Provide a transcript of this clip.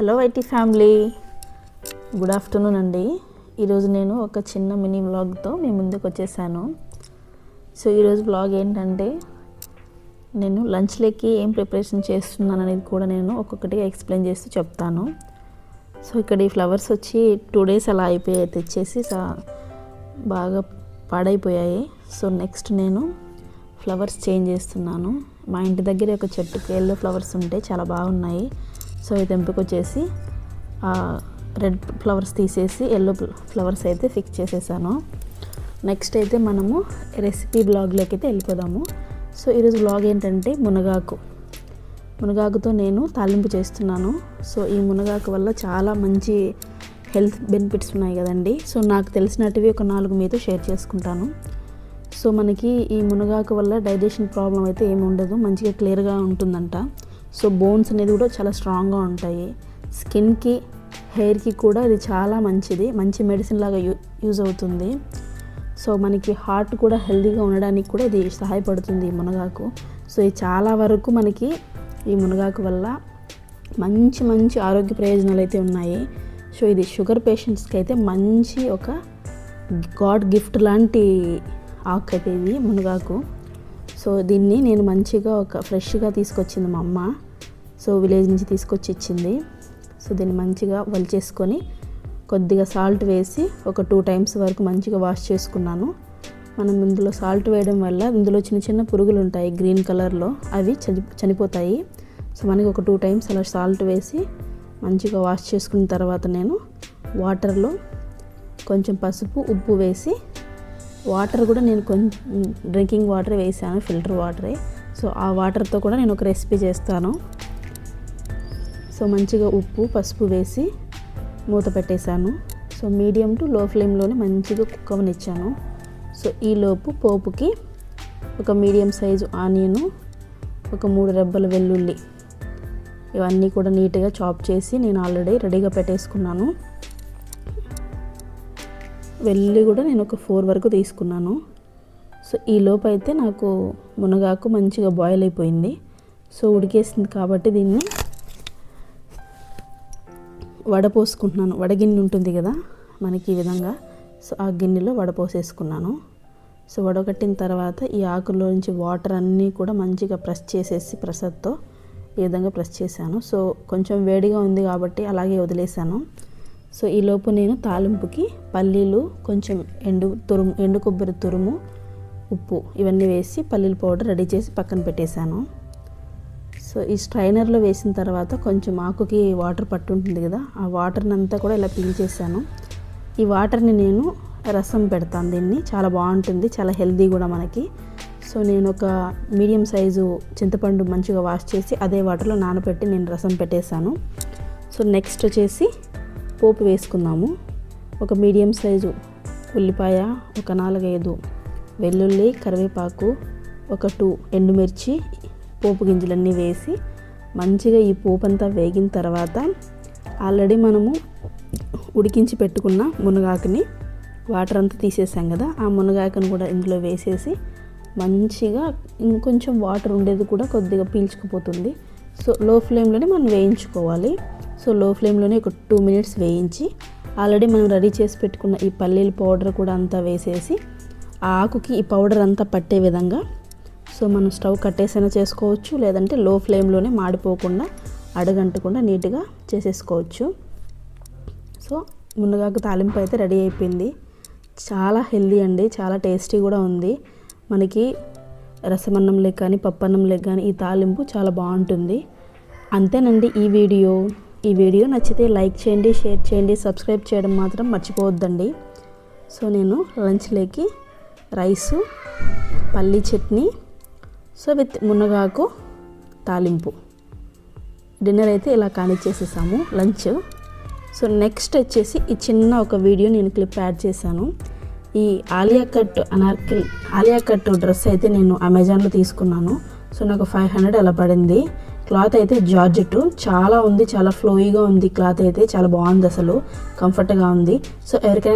Hello IT family. Good afternoon అండి. ఈరోజు నేను ఒక చిన్న మినీ వ్లాగ్తో మీ ముందుకు వచ్చేసాను. సో ఈరోజు వ్లాగ్ ఏంటంటే నేను లంచ్లోకి ఏం ప్రిపరేషన్ చేస్తున్నాను అనేది కూడా నేను ఒక్కొక్కటిగా ఎక్స్ప్లెయిన్ చేస్తూ చెప్తాను. సో ఇక్కడ ఈ ఫ్లవర్స్ వచ్చి టూ డేస్ అలా అయిపోయాయి తెచ్చేసి బాగా పాడైపోయాయి. సో నెక్స్ట్ నేను ఫ్లవర్స్ చేంజ్ చేస్తున్నాను. మా ఇంటి దగ్గర ఒక చెట్టుకి ఎల్లో ఫ్లవర్స్ ఉంటే చాలా బాగున్నాయి. సో ఇది ఎంపిక చేసి రెడ్ ఫ్లవర్స్ తీసేసి ఎల్లో ఫ్లవర్స్ అయితే ఫిక్స్ చేసేసాను. నెక్స్ట్ అయితే మనము రెసిపీ బ్లాగ్లోకి అయితే వెళ్ళిపోదాము. సో ఈరోజు బ్లాగ్ ఏంటంటే మునగాకు. మునగాకుతో నేను తాలింపు చేస్తున్నాను. సో ఈ మునగాకు వల్ల చాలా మంచి హెల్త్ బెనిఫిట్స్ ఉన్నాయి కదండి. సో నాకు తెలిసినట్టువి ఒక నాలుగు మీతో షేర్ చేసుకుంటాను. సో మనకి ఈ మునగాకు వల్ల డైజెషన్ ప్రాబ్లం అయితే ఏమి ఉండదు. మంచిగా క్లియర్గా ఉంటుందంట. సో బోన్స్ అనేది కూడా చాలా స్ట్రాంగ్గా ఉంటాయి. స్కిన్కి హెయిర్కి కూడా ఇది చాలా మంచిది. మంచి మెడిసిన్ లాగా యూ యూజ్ అవుతుంది. సో మనకి హార్ట్ కూడా హెల్తీగా ఉండడానికి కూడా ఇది సహాయపడుతుంది ఈ మునగాకు. సో ఇది చాలా వరకు మనకి ఈ మునగాకు వల్ల మంచి మంచి ఆరోగ్య ప్రయోజనాలు అయితే ఉన్నాయి. సో ఇది షుగర్ పేషెంట్స్కి అయితే మంచి ఒక గాడ్ గిఫ్ట్ లాంటి ఆకు అయితే ఇది మునగాకు. సో దీన్ని నేను మంచిగా ఒక ఫ్రెష్గా తీసుకొచ్చింది మా అమ్మ. సో విలేజ్ నుంచి తీసుకొచ్చి ఇచ్చింది. సో దీన్ని మంచిగా వలిచేసుకొని కొద్దిగా సాల్ట్ వేసి ఒక టూ టైమ్స్ వరకు మంచిగా వాష్ చేసుకున్నాను. మనం ఇందులో సాల్ట్ వేయడం వల్ల ఇందులో చిన్న చిన్న పురుగులు ఉంటాయి గ్రీన్ కలర్లో అవి చని చనిపోతాయి. సో మనకి ఒక టూ టైమ్స్ అలా సాల్ట్ వేసి మంచిగా వాష్ చేసుకున్న తర్వాత నేను వాటర్లో కొంచెం పసుపు ఉప్పు వేసి వాటర్ కూడా నేను కొంచెం డ్రింకింగ్ వాటర్ వేసాను ఫిల్టర్ వాటరే. సో ఆ వాటర్తో కూడా నేను ఒక రెసిపీ చేస్తాను. సో మంచిగా ఉప్పు పసుపు వేసి మూత పెట్టేశాను. సో మీడియం టు లో ఫ్లేమ్లోనే మంచిగా కుక్ అవనిచ్చాను. సో ఈలోపు పోపుకి ఒక మీడియం సైజు ఆనియను ఒక మూడు రెబ్బల వెల్లుల్లి ఇవన్నీ కూడా నీట్గా చాప్ చేసి నేను ఆల్రెడీ రెడీగా పెట్టేసుకున్నాను. వెళ్ళి కూడా నేను ఒక ఫోర్ వరకు తీసుకున్నాను. సో ఈ లోపు అయితే నాకు మునగాకు మంచిగా బాయిల్ అయిపోయింది. సో ఉడికేసింది కాబట్టి దీన్ని వడపోసుకుంటున్నాను వడగిన్నె ఉంటుంది కదా మనకి ఈ విధంగా. సో ఆ గిన్నెలో వడపోసేసుకున్నాను సో వడగట్టిన తర్వాత ఈ ఆకులో నుంచి వాటర్ అన్నీ కూడా మంచిగా ప్రెస్ చేసేసి ప్రెషర్తో ఈ విధంగా ప్రెస్ చేశాను. సో కొంచెం వేడిగా ఉంది కాబట్టి అలాగే వదిలేశాను. సో ఈ లోపు నేను తాలింపుకి పల్లీలు కొంచెం ఎండు తురుము ఎండు కొబ్బరి తురుము ఉప్పు ఇవన్నీ వేసి పల్లీల పౌడర్ రెడీ చేసి పక్కన పెట్టేశాను. సో ఈ స్ట్రైనర్లో వేసిన తర్వాత కొంచెం ఆకుకి వాటర్ పట్టుంటుంది కదా ఆ వాటర్ని అంతా కూడా ఇలా పీల్చేసాను ఈ వాటర్ని నేను రసం పెడతాను దీన్ని చాలా బాగుంటుంది చాలా హెల్దీ కూడా మనకి. సో నేను ఒక మీడియం సైజు చింతపండు మంచిగా వాష్ చేసి అదే వాటర్లో నానబెట్టి నేను రసం పెట్టేశాను. సో నెక్స్ట్ వచ్చేసి పోపు వేసుకుందాము. ఒక మీడియం సైజు ఉల్లిపాయ ఒక నాలుగైదు వెల్లుల్లి కరివేపాకు ఒక టూ ఎండుమిర్చి పోపు గింజలన్నీ వేసి మంచిగా ఈ పోపు అంతా వేగిన తర్వాత ఆల్రెడీ మనము ఉడికించి పెట్టుకున్న మునగాకుని వాటర్ అంతా తీసేసాం కదా ఆ మునగాకుని కూడా ఇందులో వేసేసి మంచిగా ఇంకొంచెం వాటర్ ఉండేది కూడా కొద్దిగా పీల్చుకుపోతుంది. సో లో ఫ్లేమ్లోనే మనం వేయించుకోవాలి. సో లో ఫ్లేమ్లోనే ఒక టూ మినిట్స్ వేయించి ఆల్రెడీ మనం రెడీ చేసి పెట్టుకున్న ఈ పల్లీల పౌడర్ కూడా అంతా వేసేసి ఆ ఆకుకి ఈ పౌడర్ అంతా పట్టే విధంగా సో మనం స్టవ్ కట్టేసైనా చేసుకోవచ్చు లేదంటే లో ఫ్లేమ్లోనే మాడిపోకుండా అడగంటకుండా నీట్గా చేసేసుకోవచ్చు. సో మునగాకు తాలింపు అయితే రెడీ అయిపోయింది. చాలా హెల్దీ అండి చాలా టేస్టీ కూడా ఉంది. మనకి రసమన్నంలోకి కానీ పప్పన్నంలోకి కానీ ఈ తాలింపు చాలా బాగుంటుంది. అంతేనండి ఈ వీడియో. ఈ వీడియో నచ్చితే లైక్ చేయండి షేర్ చేయండి సబ్స్క్రైబ్ చేయడం మాత్రం మర్చిపోవద్దండి. సో నేను లంచ్లోకి రైసు పల్లీ చట్నీ సో విత్ మునగాకు తాలింపు. డిన్నర్ అయితే ఇలా కానిచ్చేసేసాము లంచ్. సో నెక్స్ట్ వచ్చేసి ఈ చిన్న ఒక వీడియో నేను క్లిప్ యాడ్ చేశాను. ఈ Alia cut anarkali Alia cut dress అయితే నేను అమెజాన్లో తీసుకున్నాను. సో నాకు ఫైవ్ హండ్రెడ్ అలా పడింది. క్లాత్ అయితే జార్జెట్. చాలా ఉంది చాలా ఫ్లోయిగా ఉంది క్లాత్ అయితే చాలా బాగుంది అసలు. కంఫర్ట్గా ఉంది. సో ఎవరికైనా